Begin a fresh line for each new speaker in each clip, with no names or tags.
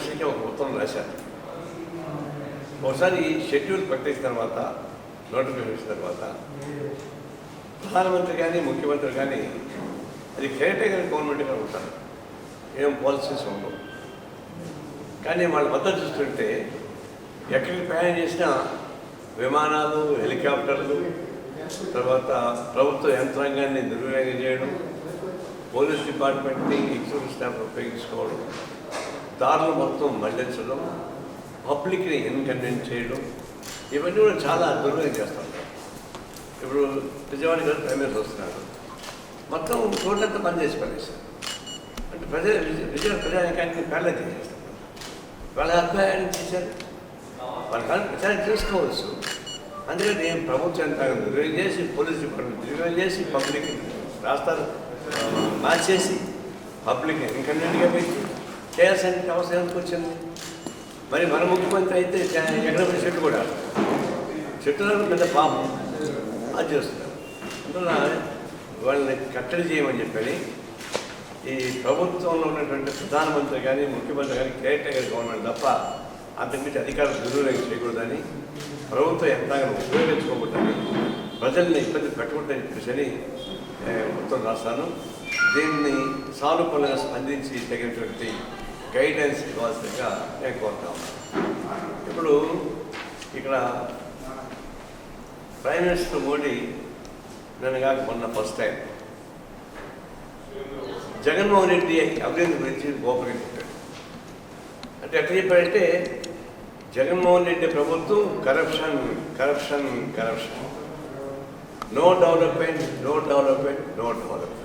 మినిస్టర్కి ఒక ఉత్తరం రాశారు. ఒకసారి షెడ్యూల్ ప్రకటించిన తర్వాత నోటిఫికేషన్ తర్వాత ప్రధానమంత్రి కానీ ముఖ్యమంత్రి కానీ అది కేటగిరీ గవర్నమెంట్గా ఉంటారు. ఏం పాలసీస్ ఉండవు. కానీ వాళ్ళ మద్దతు చూస్తుంటే ఎక్కడికి ప్రయాణం చేసినా విమానాలు హెలికాప్టర్లు తర్వాత ప్రభుత్వ యంత్రాంగాన్ని దుర్వినియోగం చేయడం పోలీస్ డిపార్ట్మెంట్ని ఎగ్జిక్యూటివ్ స్టాఫ్ ఉపయోగించుకోవడం దారులు మొత్తం మళ్ళించడం పబ్లిక్ని ఇన్కన్వీనియన్స్ చేయడం ఇవన్నీ కూడా చాలా దుర్వినియోగం చేస్తారు ఇప్పుడు విజయవాడ గారు ప్రైమ్ మినిస్టర్ వస్తున్నాడు మొత్తం రోడ్లంతా పని చేసి పడేశారు. అంటే ప్రజలు విజయ విజయవాడ ప్రజానికానికి పేర్లు చేసేస్తారు. వాళ్ళ అభిప్రాయాన్ని చేశారు. వాళ్ళ కానీ ప్రచారం చేసుకోవచ్చు. అందుకని ప్రభుత్వం ఎంత దుర్వ్యం చేసి పోలీస్ డిపార్ట్మెంట్ దుర్వ్యం చేసి పబ్లిక్ రాస్తారు మార్చేసి పబ్లిక్ ఇన్కన్వీనియంట్గా పెట్టి చేయాల్సిన అవసరం ఎందుకు వచ్చింది మరి మన ముఖ్యమంత్రి అయితే ఎక్కడ చెట్టు కూడా. చెట్టులో పెద్ద పాపం. అది చేస్తున్నారు అందువల్ల వాళ్ళని కట్టడి చేయమని చెప్పని ఈ ప్రభుత్వంలో ఉన్నటువంటి ప్రధానమంత్రి కానీ ముఖ్యమంత్రి కానీ కేర్ టేకర్ గవర్నమెంట్ తప్ప అంతకుమించి అధికారులు దుర్వినియోగం చేయకూడదని ప్రభుత్వ యంత్రాంగం ఉపయోగించుకోకూడదని ప్రజల్ని ఇబ్బంది పెట్టకూడదని చెప్పేసి ఉత్తరం రాస్తాను. దీన్ని సానుకూలంగా స్పందించి తగినటువంటి గైడెన్స్ ఇవ్వాల్సిందిగా నేను కోరుతాం ఇప్పుడు ఇక్కడ ప్రైమ్ మినిస్టర్ మోడీ నన్ను కాక మొన్న ఫస్ట్ టైం జగన్మోహన్ రెడ్డి అభివృద్ధి గురించి గోపరించుకుంటాడు అంటే ఎట్లా చెప్పాడంటే జగన్మోహన్ రెడ్డి ప్రభుత్వం corruption corruption corruption no development no development no development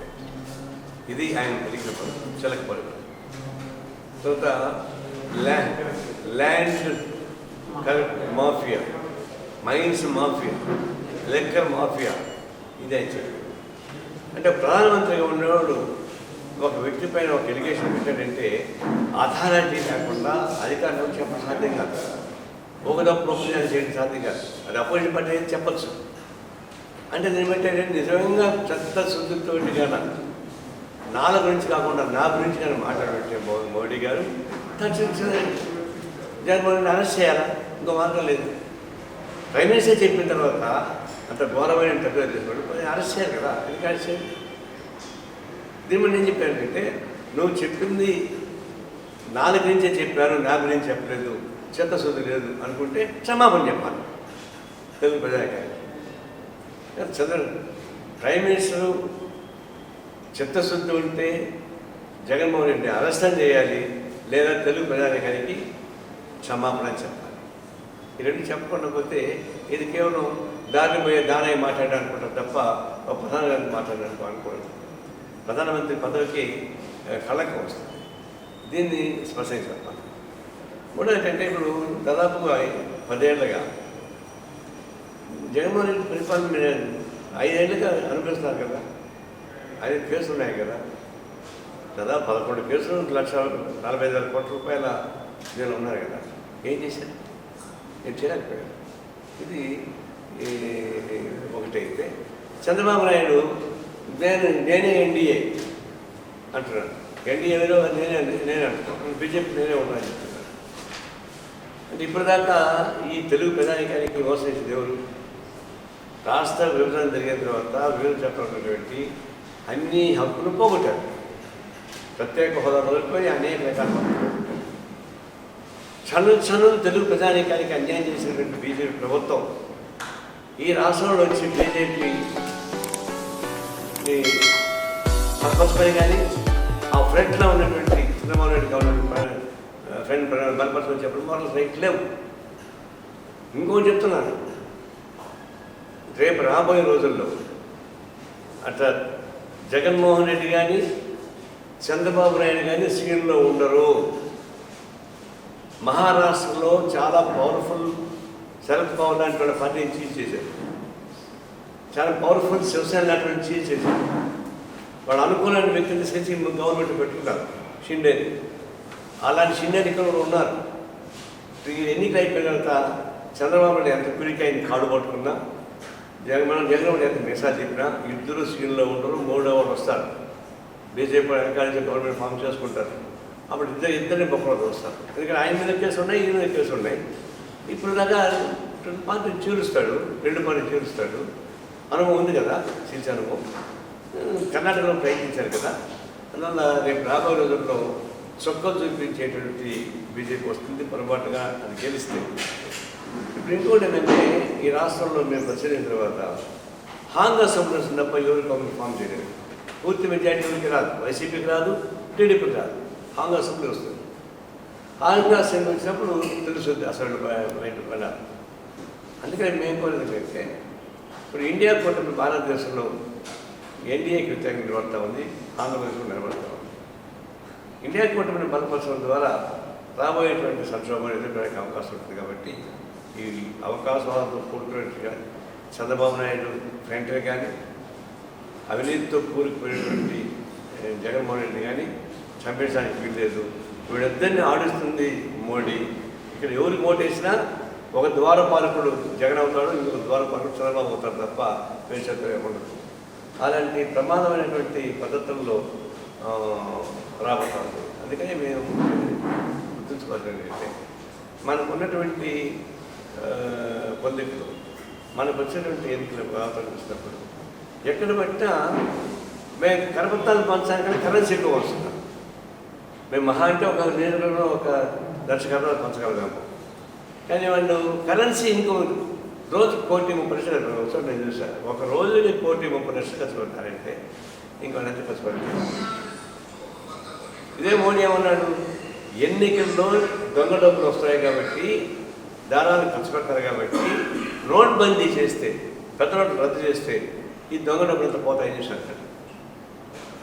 ఇది ఆయన పలికిన పలుకు చిలక పలుకు తర్వాత land land mafia mines mafia liquor mafia ఇదే చెప్పి అంటే ప్రధానమంత్రిగా ఉన్నవాడు ఒక వ్యక్తి పైన ఒక ఎలిగేషన్ పెట్టాడంటే అథారిటీ లేకుండా అధికారం చెప్పడం సాధ్యం కాదు. ఒక తప్పు చేయడం సాధ్యం కాదు. అది అపోజిట్ పార్టీ అయితే చెప్పచ్చు. అంటే నేను పెట్టాడంటే నిజంగా చెత్త శుద్ధితో కానీ నాల గురించి కాకుండా నా గురించి కానీ మాట్లాడబెట్టే మోడీ గారు. జగన్మోహన్ అరెస్ట్ చేయాలా? ఇంకో మార్గం లేదు. ప్రైమ్ మినిస్టర్ చెప్పిన తర్వాత అంత ఘోరమైన తగ్గ చేసుకోండి అరెస్ట్ చేయాలి కదా? ఎందుకు అరెస్ట్ చేయాలి? దీని నేను చెప్పానంటే నువ్వు చెప్పింది నా గురించే చెప్పాను నా గురించి చెప్పలేదు చిత్తశుద్ధి లేదు అనుకుంటే క్షమాపణ చెప్పాలి. తెలుగు ప్రజాకారి చంద్ర ప్రైమ్ మినిస్టరు చిత్తశుద్ధి ఉంటే జగన్మోహన్ రెడ్డి అరెస్టం చేయాలి లేదా తెలుగు ప్రజానికానికి క్షమాపణ చెప్పాలి. ఈ రెండు చెప్పకుండా పోతే ఇది కేవలం దారిని పోయే దానయ్య మాట్లాడాలనుకుంటారు తప్ప ఒక ప్రధానమంత్రి మాట్లాడాలను అనుకోవడం ప్రధానమంత్రి పదవికి కళ్ళకు వస్తుంది. దీన్ని స్పష్టంగా చెప్పాలి. మూడో ఏంటంటే ఇప్పుడు దాదాపుగా పదేళ్ళుగా జగన్మోహన్ రెడ్డి పరిపాలన ఐదేళ్ళుగా అనుభవిస్తారు కదా. ఐదు కేసులు ఉన్నాయి కదా. కదా పదకొండు కేసులు లక్ష నలభై ఐదు వేల కోట్ల రూపాయల దీనిలో ఉన్నారు కదా. ఏం చేశారు? నేను చేయలేకపోయాను ఇది ఒకటైతే చంద్రబాబు నాయుడు నేను నేనే ఎన్డీఏ అంటున్నాను ఎన్డీఏలో నేనే నేనే అంటున్నాను. బీజేపీ నేనే ఉన్నాను చెప్తున్నాను అంటే ఇప్పటిదాకా ఈ తెలుగు ప్రజానికానికి మోసం చేసేది ఎవరు రాష్ట్ర విభజన జరిగిన తర్వాత విభజన చట్టం పెట్టి అన్ని హక్కులు పోగొట్టారు ప్రత్యేక హోదా మొదలుకొని అనేక రకాల హక్కులు చను చను తెలుగు ప్రజానీకానికి అన్యాయం చేసినటువంటి బీజేపీ ప్రభుత్వం ఈ రాష్ట్రంలో వచ్చి బీజేపీ పర్పస్పై కానీ ఆ ఫ్రంట్లో ఉన్నటువంటి చంద్రబాబు నాయుడు గవర్నమెంట్ ఫ్రెండ్ బలపరచమని చెప్పడం వాళ్ళు రైట్ లేవు. ఇంకోటి చెప్తున్నాను రేపు రాబోయే రోజుల్లో అట్లా జగన్మోహన్ రెడ్డి కానీ చంద్రబాబు నాయుడు కానీ సీన్లో ఉండరు. మహారాష్ట్రలో చాలా పవర్ఫుల్ శరద్ పవార్ లాంటి వాళ్ళ పార్టీని చీజ్ చేశారు. చాలా పవర్ఫుల్ శివసేన లాంటి వాళ్ళని చీజ్ చేశారు. వాళ్ళు అనుకూలమైన వ్యక్తిని తీసుకొచ్చి గవర్నమెంట్ పెట్టుకున్నారు. షిండేని అలాంటి షిండేని ఇక్కడ కూడా ఉన్నారు. ఎన్నికలు అయిపోయిన తర్వాత చంద్రబాబు నాయుడు ఎంత పిరికి ఆయన కాడు పట్టుకున్నా జగన్ జగన్మోహన్ ఎంత మెసేజ్ చెప్పినా ఇద్దరు సీన్లో ఉండరు మూడో వాళ్ళు వస్తారు. బీజేపీ వెనకాల నుంచి గవర్నమెంట్ ఫామ్ చేసుకుంటారు. అప్పుడు ఇద్దరు ఇద్దరిని బొక్కలు వస్తారు ఎందుకంటే ఆయన మీద కేసు ఉన్నాయి ఈయన మీద కేసు ఉన్నాయి. ఇప్పుడు దాకా రెండు పార్టీ చీరుస్తాడు రెండు పార్టీ చీరుస్తాడు అనుభవం ఉంది కదా శిల్చి అనుభవం. కర్ణాటకలో ప్రయత్నించారు కదా. అందువల్ల రేపు రాబోయే రోజుల్లో చొక్కలు చూపించేటువంటి బీజేపీ వస్తుంది పొరపాటుగా అది గెలిస్తే. ఇప్పుడు ఇంకోటి ఏంటంటే ఈ రాష్ట్రంలో మేము పరిశీలిన తర్వాత హాంగా సంబంధించిన తప్ప ఎవరు కాంగ్రెస్ ఫామ్ చేయలేదు. పూర్తి మెజార్టీ ఎవరికి రాదు. వైసీపీకి రాదు టీడీపీకి రాదు. హాంగా అసెంబ్లీ వస్తుంది. హాంగా అసెంబ్లీ వచ్చినప్పుడు తెలుస్తుంది అసలు బయట పడాలి అందుకని మేము కోరేది ఏంటంటే ఇప్పుడు ఇండియా కూటమి భారతదేశంలో ఎన్డీఏకి వ్యతిరేకంగా నిలబడతా ఉంది ఆంధ్రప్రదేశ్లో నిలబడతా ఉంది. ఇండియా కూటమిని బలపరచడం ద్వారా రాబోయేటువంటి సంక్షోభం ఎదుర్కోవడానికి అవకాశం ఉంటుంది కాబట్టి ఈ అవకాశాలతో కూడుకున్నట్టుగా చంద్రబాబు నాయుడు వెంటనే కానీ అవినీతితో కూరుకుపోయినటువంటి జగన్మోహన్ రెడ్డి కానీ చంపించడానికి వీల్లేదు. వీళ్ళిద్దరిని ఆడిస్తుంది మోడీ. ఇక్కడ ఎవరికి ఓటేసినా ఒక ద్వారపాలకుడు జగన్ అవుతాడు ఇంకొక ద్వారపాలకుడు చంద్రబాబు అవుతాడు తప్ప వేసే ఉండదు అలాంటి ప్రమాదమైనటువంటి పద్ధతుల్లో రాబోతుంది అందుకని మేము గుర్తుంచుకోవాలి అంటే మనకు ఉన్నటువంటి పొందికలు మనకు వచ్చినటువంటి ఎన్నికలు వ్యాపారం ఎక్కడ పట్టినా మేము కరపత్రాలు పంచడానికి కరెన్సీ ఎక్కువ వస్తున్నాం మేము మహా అంటే ఒక నేరులో ఒక లక్ష కరపత్రాలు పంచగలిగాము కానీ వాళ్ళు కరెన్సీ ఇంకో రోజు కోటి ముప్పై లక్షలు ఒకసారి నేను చూసాను ఒక రోజుకి కోటి ముప్పై లక్షలు ఖర్చు పెడతారంటే ఇంకో ఎంత ఖర్చు పెడతారు? ఇదే మోడీ ఏమన్నాడు? ఎన్నికల్లో దొంగ డబ్బులు వస్తాయి కాబట్టి దారాలు ఖర్చు పెడతారు కాబట్టి నోట్ బందీ చేస్తే పెద్ద నోట్లు రద్దు చేస్తే ఈ దొంగ డబ్బులంతా పోతాయని చేసి అంటాడు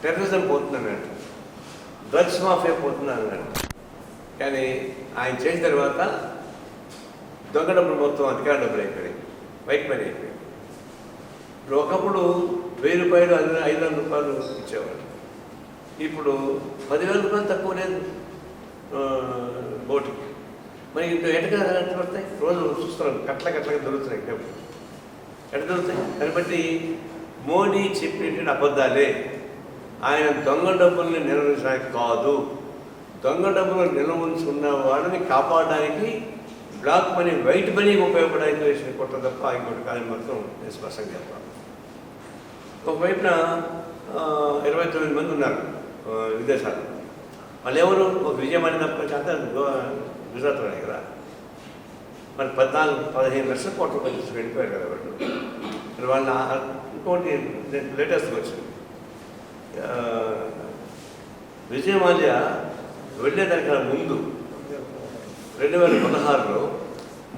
టెర్రరిజం పోతుందన్నట్టు డ్రగ్స్ మాఫియా పోతుందన్నట్టు కానీ ఆయన చేసిన తర్వాత దొంగ డబ్బులు మొత్తం అధికార డబ్బులు అయిపోయాయి వైట్ మనీ అయిపోయాయి ఇప్పుడు ఒకప్పుడు వెయ్యి రూపాయలు ఐదు ఐదు వందల రూపాయలు ఇచ్చేవాడు ఇప్పుడు పదివేల రూపాయలు తక్కువ లేదు. ఆ, బోటుకి. మరి ఇప్పుడు ఎటగా ఎట్ట పడతాయి? రోజు చూస్తున్నాం. కట్ల కట్లగా దొరుకుతున్నాయి డబ్బులు దొరుకుతాయి? కాబట్టి మోడీ చెప్పినటువంటి అబద్ధాలే. ఆయన దొంగ డబ్బుల్ని నిర్వహించడానికి కాదు. దొంగ డబ్బులు నిల్వ ఉంచుకున్న వాళ్ళని కాపాడడానికి బ్లాక్ మనీ వైట్ మనీకి ఉపయోగపడడానికి వేసిన కుట్ర తప్ప ఇంకోటి కాదని మాత్రం నేను స్పష్టంగా చెప్పాలి. ఒకవైపున ఇరవై తొమ్మిది మంది ఉన్నారు విదేశాలు వాళ్ళు ఎవరు ఒక విజయమణి తప్ప చేత గుజరాత్ వాళ్ళే కదా. మరి పద్నాలుగు పదిహేను లక్షల కోట్ల రూపాయలు తీసుకు వెళ్ళిపోయారు కదా వాళ్ళు మరి వాళ్ళ ఇంకోటి లేటెస్ట్గా వచ్చింది. విజయమాల్య వెళ్ళేదానికన్నా ముందు రెండు వేల పదహారులో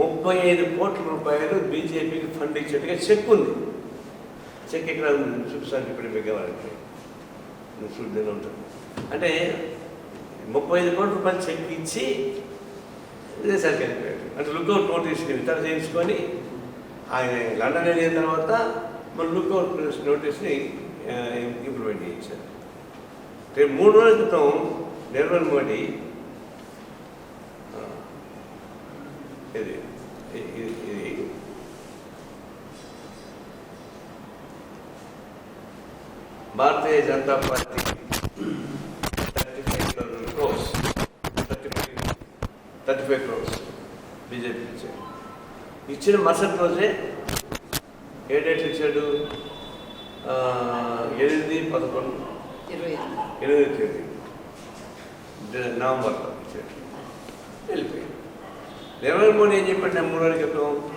ముప్పై ఐదు కోట్ల రూపాయలు బీజేపీకి ఫండ్ ఇచ్చేట్టుగా చెక్ ఉంది. చెక్ ఇక్కడ చూపిస్తాను ఇప్పుడు మిగవాలంటే కావాలంటే చూద్దాం ఉంటుంది అంటే ముప్పై ఐదు కోట్ల రూపాయలు చెక్ ఇచ్చి విదేశాలకు వెళ్ళిపోయాడు అంటే లుక్అవుట్ నోటీస్ వితరణ చేయించుకొని ఆయన లండన్ వెళ్ళిన తర్వాత మన లుక్అవుట్ నోటీస్ని ఇంప్లిమెంట్ చేయించారు. రేపు మూడు రోజుల క్రితం నిర్మల్ మోడీ ఇది ఇది. Bharatiya Janata party thirty five crores thirty five thirty five crores BJP ఇచ్చారు ఇచ్చిన మరుసటి రోజే ఏ డేట్ ఇచ్చాడు? ఎనిమిది పదకొండు. ఎనిమిది తేదీ. నవంబర్లో ఇచ్చాడు. వెళ్ళిపోయాడు. నరేంద్ర మోడీ ఏం చెప్పండి? మూడు రోజుల క్రితం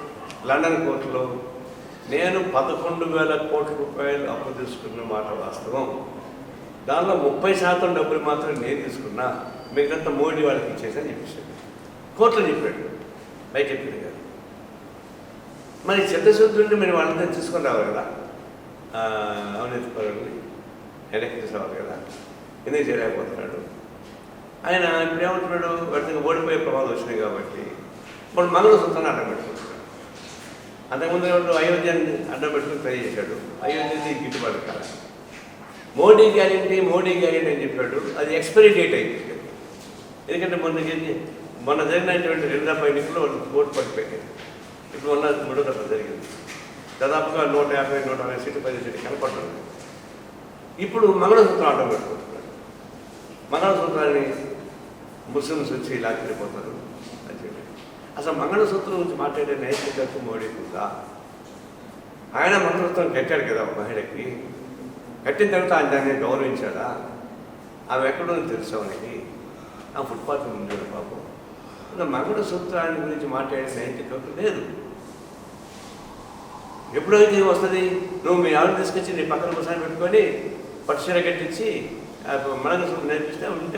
లండన్ కోర్టులో నేను పదకొండు వేల కోట్ల రూపాయలు అప్పు తీసుకున్న మాట వాస్తవం. దానిలో ముప్పై శాతం డబ్బులు మాత్రం నేను తీసుకున్నా. మిగతా మోడీ వాళ్ళకి ఇచ్చేసని చెప్పేసాడు కోర్టులో చెప్పాడు. బయట చెప్పింది కదా మరి చిత్తశుద్ధుడిని మీరు వాళ్ళందరూ తీసుకొని రావాలి కదా. ఆ, అవినీతి పరుల్ని వెనక్కి కదా. ఎందుకు చేయలేకపోతున్నాడు? ఆయన ఇప్పుడు ఏమంటున్నాడు? వాటికి ఓడిపోయే ప్రమాదం వచ్చినాయి కాబట్టి. ఇప్పుడు మంగళసూత్రాన్ని అడ్డం పెట్టుకుంటున్నాడు. అంతకుముందు ఏమంటూ అయోధ్యని అడ్డం పెట్టుకుని ట్రై చేశాడు. అయోధ్యని గిట్టుబాటు కాదు. మోడీ గ్యారెంటీ మోడీ గ్యారెంటీ అని చెప్పాడు. అది ఎక్స్పైరీ డేట్ అయింది ఎందుకంటే మొన్న మొన్న జరిగినటువంటి రెండు డెబ్బై ఎన్నికల్లో వాళ్ళు ఓటు పడిపోయాయి ఇప్పుడు మొన్న మూడో దఫా జరిగింది. దాదాపుగా నూట యాభై నూట అరవై సీట్లు పది సీట్లు కనపడుతుంది ఇప్పుడు మంగళసూత్రం ఆటో పెట్టుకుంటున్నారు. మంగళసూత్రాన్ని ముస్లిమ్స్ వచ్చి ఇలా వెళ్ళిపోతారు అని చెప్పి. అసలు మంగళసూత్రం గురించి మాట్లాడే నైతికత మోడీ ఉందా? ఆయన మంగళసూత్రం కట్టాడు కదా మహిళకి. కట్టిన తర్వాత ఆయన దాన్ని గౌరవించాడా? ఆమె ఎక్కడో తెలుసు అవనికి ఆ ఫుట్పాత్ ఉండేది పాపం మగుడు సూత్రాన్ని గురించి మాట్లాడే సైంటిఫిక్ లేదు. ఎప్పుడైతే వస్తుంది నువ్వు మీ ఆవిడ తీసుకొచ్చి నీ పక్కన కూర్చొని పెట్టుకొని పట్టుచీర కట్టించి ఆ మంగళసూత్రం నేర్పిస్తే ఉంటే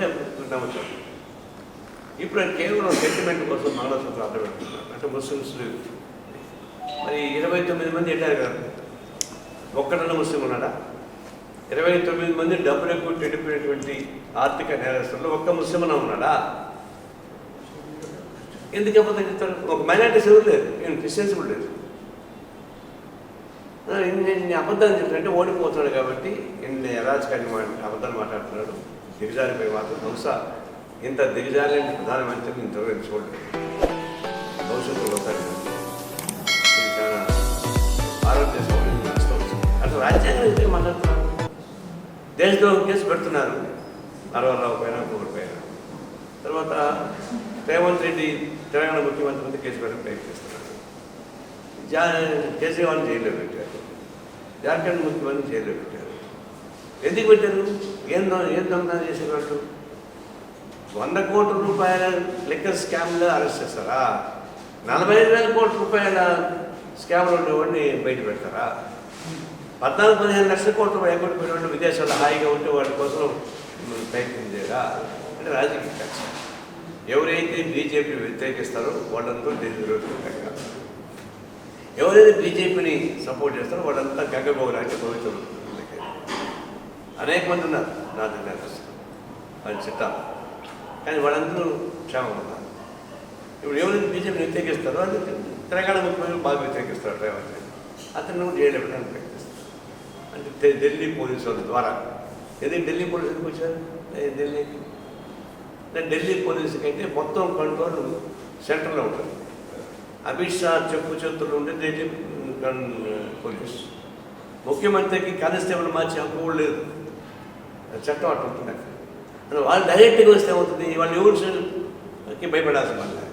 నమ్ముతాం ఇప్పుడు కేవలం సెంటిమెంట్ కోసం మంగళసూత్రం అర్థం పెట్టుకున్నారు. అంటే ముస్లిమ్స్ మరి ఇరవై తొమ్మిది మంది వెళ్ళారు కదా ఒక్కడన్న ముస్లిం ఉన్నాడా? ఇరవై తొమ్మిది మంది డబ్బులు ఎక్కువ చెడిపోయినటువంటి ఆర్థిక నేరస్తుల్లో ఒక్క ముస్లిం ఉన్నాడా? ఎందుకు అబద్ధం చెప్తాడు? ఒక మైనార్టీస్ ఎవరు లేదు. నేను క్రిస్టియన్స్ కూడా లేదు. నేను ఇన్ని ఇన్ని అబద్ధాలు చెప్తారంటే ఓడిపోతున్నాడు కాబట్టి ఇన్ని అరాజకాన్ని అబద్ధాలు మాట్లాడుతున్నాడు. దిగజారిపై మాత్రం బహుశా ఇంత దిగజారిన ప్రధానమంత్రి నేను చూడలేదు? భవిష్యత్తులో వస్తాడు ఇది చాలా భారతదేశం అసలు రాజ్యాంగం ఎందుకు మాట్లాడుతున్నాను దేశద్రోహం కేసు పెడుతున్నారు. నరవరావు పైన ఒకరి పైన తర్వాత రేవంత్ రెడ్డి తెలంగాణ ముఖ్యమంత్రి మీద కేసు పెట్టడం ప్రయత్నిస్తున్నారు. జా కేజ్రీవాల్ జైల్లో పెట్టారు. జార్ఖండ్ ముఖ్యమంత్రి జైల్లో పెట్టారు. ఎందుకు పెట్టారు? ఏం ఏం దొంగతనం చేసేవాళ్ళు వంద కోట్ల రూపాయల లెక్కర్ స్కామ్లో అరెస్ట్ చేస్తారా? నలభై ఐదు వేల కోట్ల రూపాయల స్కామ్లో ఉండేవాడిని బయట పెడతారా? పద్నాలుగు పదిహేను లక్షల కోట్ల రూపాయలు ఎక్కడ పెట్టిన విదేశాల్లో హాయిగా ఉంటే వాటి కోసం ప్రయత్నం చేయరా? అంటే రాజకీయ కక్ష. ఎవరైతే బీజేపీ వ్యతిరేకిస్తారో వాళ్ళంతా ఢిల్లీలో గంగ ఎవరైతే బీజేపీని సపోర్ట్ చేస్తారో వాళ్ళంతా గంగపోవడానికి పవిత్రులు అనేక మంది ఉన్నారు నా దగ్గర వాళ్ళ చిట్టా కానీ వాళ్ళందరూ క్షేమం ఉన్నారు. ఇప్పుడు ఎవరైతే బీజేపీని వ్యతిరేకిస్తారో అది తెలంగాణ ముఖ్యమంత్రి బాగా వ్యతిరేకిస్తారు రేవంత్ అతను జైలు పెట్టడానికి ప్రయత్నిస్తారు. అంటే ఢిల్లీ పోలీసుల ద్వారా. ఎందుకు ఢిల్లీ పోలీసులకు వచ్చారు? ఢిల్లీకి ఢిల్లీ పోలీసుకి అయితే మొత్తం కంట్రోల్ సెంటర్లో ఉంటుంది. అమిత్ షా చెప్పు చేతులు ఉండే ఢిల్లీ పోలీస్ ముఖ్యమంత్రికి కానిస్టేబుల్ మార్చే హక్కు లేదు. చట్టం అట్లా ఉంటుంది అక్కడ. వాళ్ళు డైరెక్ట్గా వస్తే ఏమవుతుంది? వాళ్ళు ఎవరికి భయపడాల్సిన పని లేదు.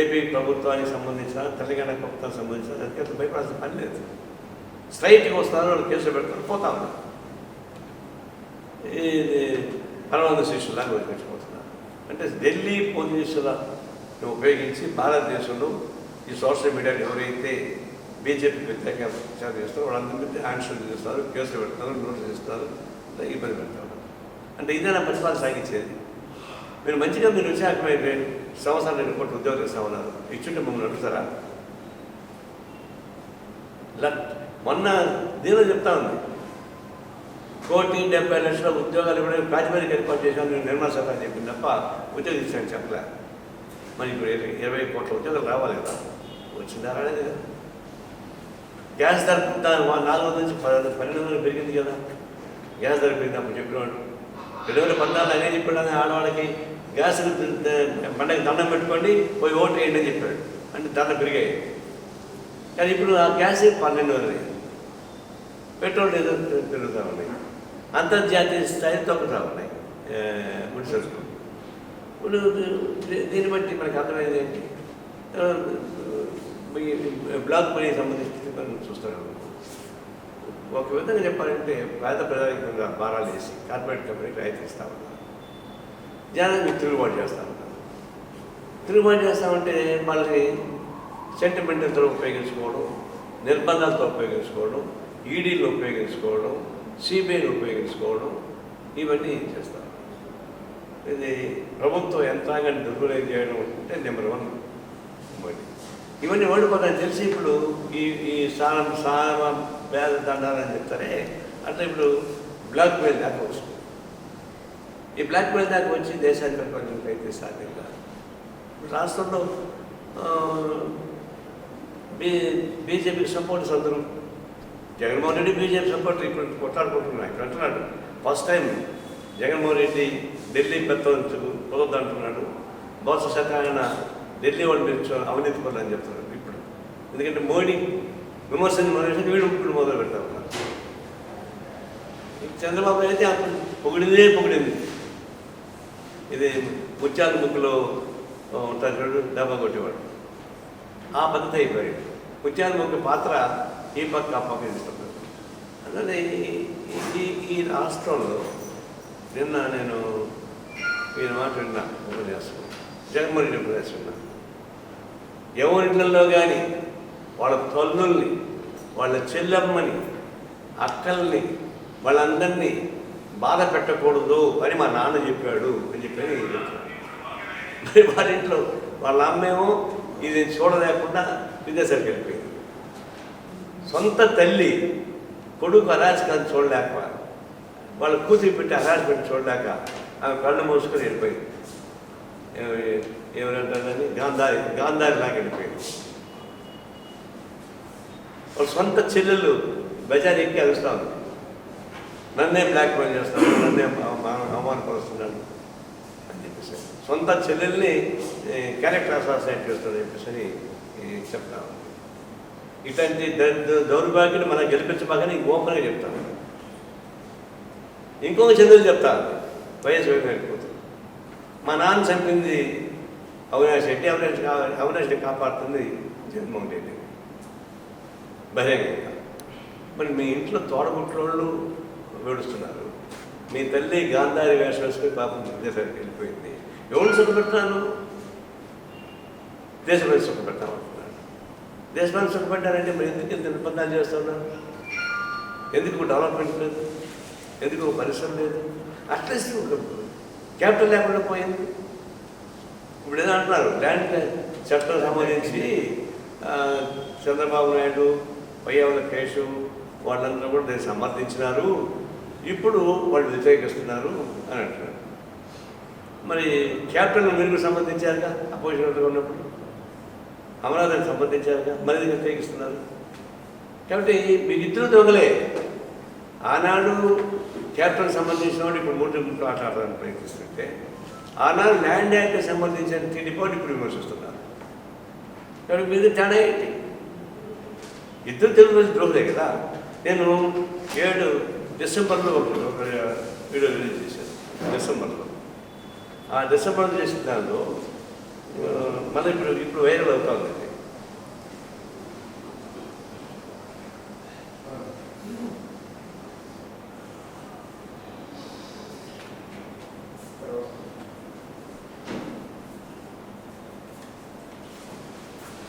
ఏపీ ప్రభుత్వానికి సంబంధించిన తెలంగాణ ప్రభుత్వానికి సంబంధించిన దానికి అసలు భయపడాల్సిన పని లేదు. స్ట్రైట్గా వస్తారు వాళ్ళు కేసులు పెడతారు పోతా ఉన్నారు. ఇది పరమానంద శిష్యులాగా వదిలిపెట్టిపోతున్నారు అంటే ఢిల్లీ పోలీసులను ఉపయోగించి భారతదేశంలో ఈ సోషల్ మీడియాలో ఎవరైతే బీజేపీ వ్యతిరేకంగా ప్రచారం చేస్తారో వాళ్ళందరి యాన్షన్ చేస్తారు కేసులు పెడతారు నోటీస్ ఇస్తారు ఇబ్బంది పెడతారు. అంటే ఇదే నా పరిపాలన సాగించేది? మీరు మంచిగా మీరు విశాఖమైతే సంవత్సరాలు రెండు కోట్ల ఉద్యోగాలు ఇస్తామన్నారు ఇచ్చుంటే మమ్మల్ని అడుగుతారా? మొన్న దీనిలో చెప్తా ఉంది. కోటి డెబ్బై లక్షల ఉద్యోగాలు కూడా రాజమండ్రికి ఏర్పాటు చేశాను నేను నిర్మలా సభ చెప్పింది తప్ప ఉద్యోగం ఇచ్చాను చెప్పలే. మరి ఇప్పుడు ఇరవై- ఇరవై కోట్ల ఉద్యోగాలు రావాలి కదా? వచ్చిందా రాలేదు కదా? గ్యాస్ ధర నాలుగు వందల నుంచి పది- పన్నెండు వందలు పెరిగింది కదా. గ్యాస్ ధర పెరిగింది అప్పుడు చెప్పినాడు. రెండు వేల పద్నాలుగు అనే చెప్పాడు ఆడవాళ్ళకి. గ్యాస్ పండగ దండం పెట్టుకోండి పోయి ఓటు వేయండి అని చెప్పాడు. అంటే ధరలు పెరిగాయి. కానీ ఇప్పుడు ఆ గ్యాస్ పన్నెండు వందలు పెట్రోల్ ఏదో పెరుగుతూ ఉన్నాయి అంతర్జాతీయ స్థాయిలో తగ్గుతూ ఉన్నాయి ముడి సరుకులు ఇప్పుడు దీన్ని బట్టి మనకి అర్థమైంది ఏంటి? బ్లాక్ మనీకి సంబంధించి మనం చూస్తున్నాం ఒక విధంగా చెప్పాలంటే పేద ప్రజలకు భారాలు వేసి కార్పొరేట్ కంపెనీకి రైతు ఇస్తా ఉన్నారు జనానికి తిరుగుబాటు చేస్తా ఉన్నారు. తిరుగుబాటు చేస్తామంటే వాళ్ళని సెంటిమెంటల్తో ఉపయోగించుకోవడం నిర్బంధాలతో ఉపయోగించుకోవడం ఈడీలు ఉపయోగించుకోవడం సిబిఐని ఉపయోగించుకోవడం ఇవన్నీ చేస్తారు? ఇది ప్రభుత్వం యంత్రాంగాన్ని దుర్వినియోగం చేయడం అంటే నెంబర్ వన్. ఇవన్నీ. ఇవన్నీ ఓడిపోతాయని తెలిసి ఇప్పుడు ఈ ఈ సారం సార పేద దండాలని చెప్తారే అంటే ఇప్పుడు బ్లాక్ మెయిల్ దాకా వస్తుంది. ఈ బ్లాక్ మెయిల్ దాకా వచ్చి దేశాన్ని పరిపాలన ప్రయత్నిస్తారు సాధ్యంగా రాష్ట్రంలో బీ బీజేపీకి సపోర్టర్స్ అందరూ జగన్మోహన్ రెడ్డి బీజేపీ సపోర్టర్ ఇప్పుడు కొట్లాడుకుంటున్నారు ఇక్కడ అంటున్నాడు. ఫస్ట్ టైం జగన్మోహన్ రెడ్డి ఢిల్లీ పెద్ద కుదరదు అంటున్నాడు. బహుశా సత్యనారాయణ ఢిల్లీ వాళ్ళు మీరు అవినీతి పనులు అని చెప్తున్నాడు ఇప్పుడు. ఎందుకంటే మోడీ విమర్శని మొదలు వీడు ఇప్పుడు మొదలు పెడతా ఉన్నారు చంద్రబాబు అయితే అప్పుడు పొగిడిందే పొగిడింది. ఇది ముత్యాల ముక్కులో ఉంటారు చూడు డబ్బా కొట్టేవాడు. ఆ పద్ధతి అయిపోయాడు. ముత్యాల ముక్కు పాత్ర ఈ పక్క ఆ పక్క తీసుకుంటాడు అలానే ఈ- ఈ రాష్ట్రంలో నిన్న నేను ఈయన మాట విన్నా ఉపన్యాసం జగన్మోహన్ రెడ్డి ఉపన్యాసం విన్నా. ఎవరింట్లో కానీ వాళ్ళ తల్లుల్ని వాళ్ళ చెల్లెమ్మని అక్కల్ని వాళ్ళందరినీ బాధ పెట్టకూడదు అని మా నాన్న చెప్పాడు అని చెప్పని మరి వాళ్ళ ఇంట్లో వాళ్ళ అమ్మేమో ఇది చూడలేకుండా విదేశాలకు వెళ్ళిపోయింది. సొంత తల్లి కొడుకు అరాచకాన్ని చూడలేక వాళ్ళ కూతురు పెట్టి అరాచపెట్టి చూడలేక ఆమె కళ్ళు మూసుకొని వెళ్ళిపోయింది. ఏమంటారని గాంధారి గాంధారి లాగా వెళ్ళిపోయింది. వాళ్ళ సొంత చెల్లెలు బజార్ ఎక్కి అరుస్తా ఉంది. నన్నే బ్లాక్మెయిల్ చేస్తాను నన్నే అవమానపరుస్తున్నాను అని చెప్పేసి. సొంత చెల్లెల్ని క్యారెక్టర్ అసాసినేట్ చేస్తాడు చెప్పేసి చెప్తాను ఇట్లాంటి దౌర్భాగ్యం మనం గెలిపించబాగానే ఓపెన్గా చెప్తాను ఇంకొక చంద్రుడు చెప్తాను వైఎస్ వెళ్ళిపోతుంది మా నాన్న చంపింది అవినాష్ రెడ్డి అవినాష్ కా- అవినాష్ని కాపాడుతుంది జగన్మోహన్ రెడ్డి. బహిరంగంగా. మరి మీ ఇంట్లో తోడబుట్లోళ్ళు వేడుస్తున్నారు మీ తల్లి గాంధారి వేషం వేసుకుని పాపం దేశానికి వెళ్ళిపోయింది. ఎవరు సుఖపెట్టారు దేశంలో సుఖపెట్టామంటున్నారు దేశంలో సుఖపెట్టారంటే మరి ఎందుకు ఇంత నిర్బంధాలు చేస్తున్నారు? ఎందుకు డెవలప్మెంట్ లేదు? ఎందుకు పరిశ్రమ లేదు? అట్లీస్ట్ ఒక క్యాపిటల్ లేకుండా పోయింది. ఇప్పుడు ఏదో అంటున్నారు ల్యాండ్ చట్టం సంబంధించి చంద్రబాబు నాయుడు పయ్యావుల కేశు వాళ్ళందరూ కూడా దీన్ని సమర్థించినారు. ఇప్పుడు వాళ్ళు వ్యతిరేకిస్తున్నారు అని అంటున్నారు. మరి క్యాపిటల్ మీరు సంబంధించారుగా? అపోజిషన్ ఉన్నప్పుడు? అమరావతికి సంబంధించారుగా? మరి ఉపయోగిస్తున్నారు? కాబట్టి మీకు ఇద్దరు దొంగలే. ఆనాడు క్యాపిటల్ సంబంధించిన వాడు ఇప్పుడు మూడు ముట్లు ఆటలాడడానికి ప్రయత్నిస్తుంటే ఆనాడు ల్యాండ్ యాక్ట్కి సంబంధించిన టీడీపీ ఇప్పుడు విమర్శిస్తున్నారు. కాబట్టి మీద తేడా ఏంటి? ఇద్దరు తెలుగు రోజు ద్రోహులే కదా. నేను ఏడు డిసెంబర్లో ఒక ఒక వీడియో రిలీజ్ చేశాను. డిసెంబర్లో. ఆ డిసెంబర్లో చేసిన దానిలో మళ్ళీ ఇప్పుడు ఇప్పుడు వైరల్ అవుతా ఉంది ఇది.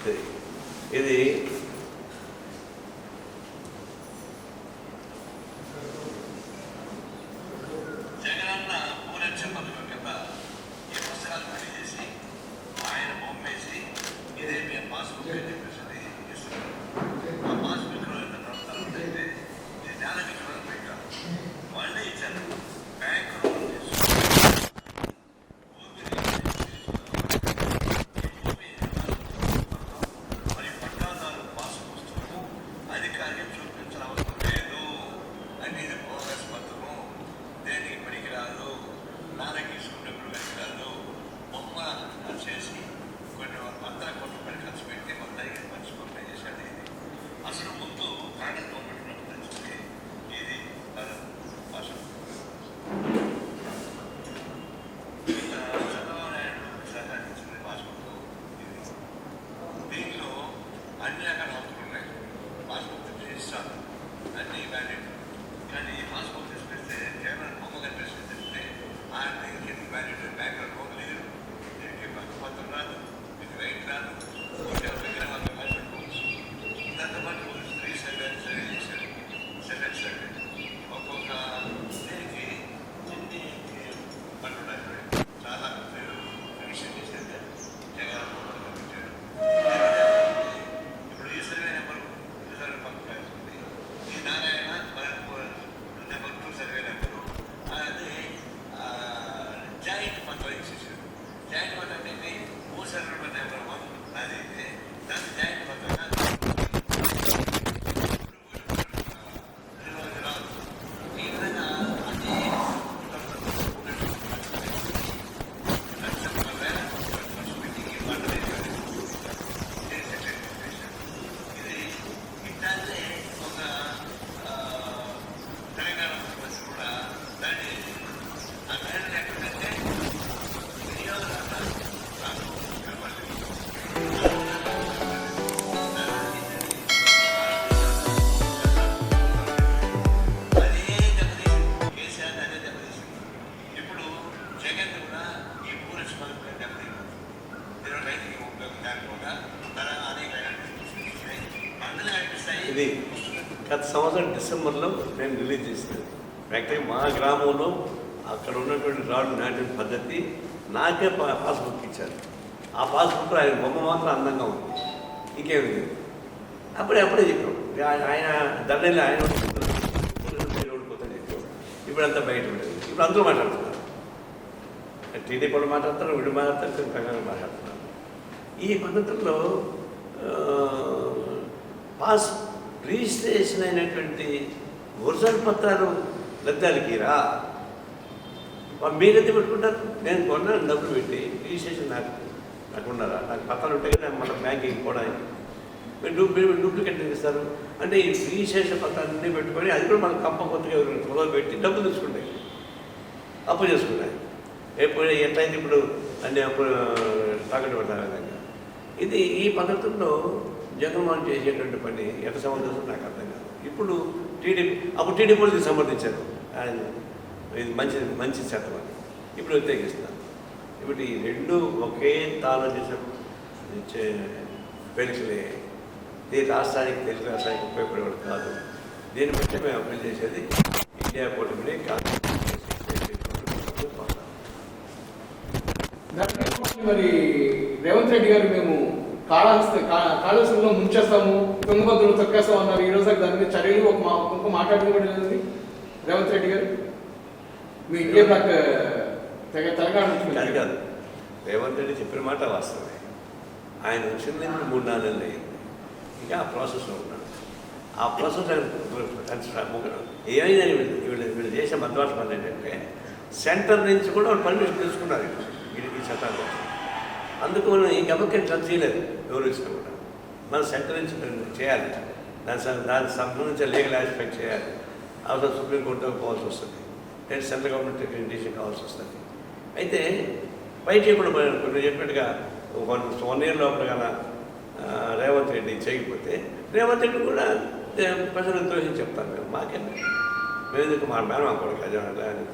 ఇది- ఇది
జగనన్న ఊరొచ్చే పథకం కింద ఈ పుస్తకాలు పని చేసి ఆయన బొమ్మేసి ఇదే మీ
సంవత్సరం డిసెంబర్లో నేను రిలీజ్ చేసినాను యాక్చువల్గా మా గ్రామంలో అక్కడ ఉన్నటువంటి రాళ్ళు నాటిన పద్ధతి నాకే పాస్బుక్ ఇచ్చారు. ఆ పాస్బుక్లో ఆయన బొమ్మ మాత్రం అందంగా ఉంది. ఇంకేమి లేదు. అప్పుడే అప్పుడే చెప్పాం. ఆయన- ఆయన దండలు ఆయన ఓడిపోతాడు చెప్పాం ఇప్పుడు అంతా బయట ఉండేది. ఇప్పుడు అందరూ మాట్లాడుతున్నారు. టీడీపీ వాళ్ళు మాట్లాడతారు వీడు మాట్లాడతారు ప్రకారం మాట్లాడుతున్నారు. ఈ పద్ధతుల్లో పాస్ రిజిస్ట్రేషన్ అయినటువంటి ఒరిజినల్ పత్రాలు లబ్ధాలకి రా. మరి పెట్టుకుంటారు? నేను కొన్నాను డబ్బులు పెట్టి రిజిస్ట్రేషన్ నాకు నాకు ఉండరా నాకు పత్రాలు ఉంటాయి కదా మన బ్యాంకింగ్ కూడా మీరు డూప్లికేట్ ఇస్తారు? అంటే ఈ రిజిస్ట్రేషన్ పత్రాలన్నీ పెట్టుకొని అది కూడా మనం కంప కొత్తగా త్వరలో పెట్టి డబ్బులు తీసుకుంటాయి. అప్పు చేసుకున్నాయి ఎప్పుడు ఎట్లయితే ఇప్పుడు? అన్ని అప్పుడు తాకట్టు పెడతారు విధంగా ఇది ఈ పద్ధతుల్లో జగన్మోహన్ చేసేటువంటి పని ఎంత సమర్థిస్తుందో నాకు అర్థం కాదు. ఇప్పుడు టీడీపీ అప్పుడు టీడీపీ వాళ్ళు సమర్థించారు. ఆయన ఇది మంచి మంచి చట్టం అని ఇప్పుడు వ్యతిరేకిస్తున్నారు. ఇప్పుడు ఈ రెండు ఒకే తాళం చేసిన ఇచ్చే పరీక్షలే రాష్ట్రానికి తెలుగు రాష్ట్రానికి ఉపయోగపడేవాడు కాదు. దీని బట్టి మేము అప్పీల్ చేసేది ఇండియా కూటమిని కాదు.
మరి రేవంత్ రెడ్డి గారు మేము కాళహస్తి కా- కాళేశ్వరంలో ముంచేస్తాము తుంగభద్రలు తొక్కేస్తాం అన్నారు. ఈ రోజు దాని మీద చర్యలు ఒక మా కూడా లేదు రేవంత్ రెడ్డి గారు? మీ ఇండియా బ్లాక్ తెగ తెలంగాణ నుంచి
కాదు రేవంత్ రెడ్డి చెప్పిన మాట వాస్తవమే ఆయన వచ్చిన నుంచి మూడు నాలుగు నెలలు అయింది. ఇంకా ఆ ప్రాసెస్లో ఉన్నాడు. ఆ ప్రాసెస్ ఏమైందని వీళ్ళు వీళ్ళు చేసే మధ్వాస పని ఏంటంటే సెంటర్ నుంచి కూడా పర్మిషన్ తీసుకున్నారు వీళ్ళు ఈ చట్టాలు కోసం అందుకు మనం ఈ గవర్నమెంట్ రద్దు చేయలేదు. ఎవరు ఇచ్చినా కూడా మన సెంటర్ నుంచి చేయాలి. దాని దానికి సంబంధించిన లీగల్ ఆస్పెక్ట్ చేయాలి. అవసరం సుప్రీంకోర్టుకు పోవాల్సి వస్తుంది. లేదా సెంట్రల్ గవర్నమెంట్ డిసిషన్ కావాల్సి వస్తుంది. అయితే బయట ఇప్పుడు మనం కొన్ని చెప్పినట్టుగా వన్ వన్ ఇయర్ లోపల కన్నా రేవంత్ రెడ్డి చేయకపోతే రేవంత్ రెడ్డి కూడా ప్రజలు ప్రజలకు చెప్తాను మేము మాకేం మేము ఎందుకు మా మేడం మా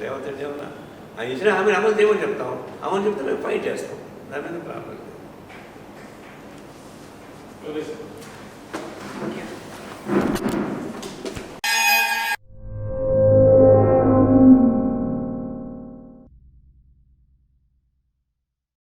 రేవంత్ రెడ్డి ఏమన్నా ఇచ్చిన హామీ అమలు చేయమని చెప్తాం. అమలు చెప్తే మేము ఫైట్ చేస్తాం. Eleven and Barbara. Good
evening. Thank you.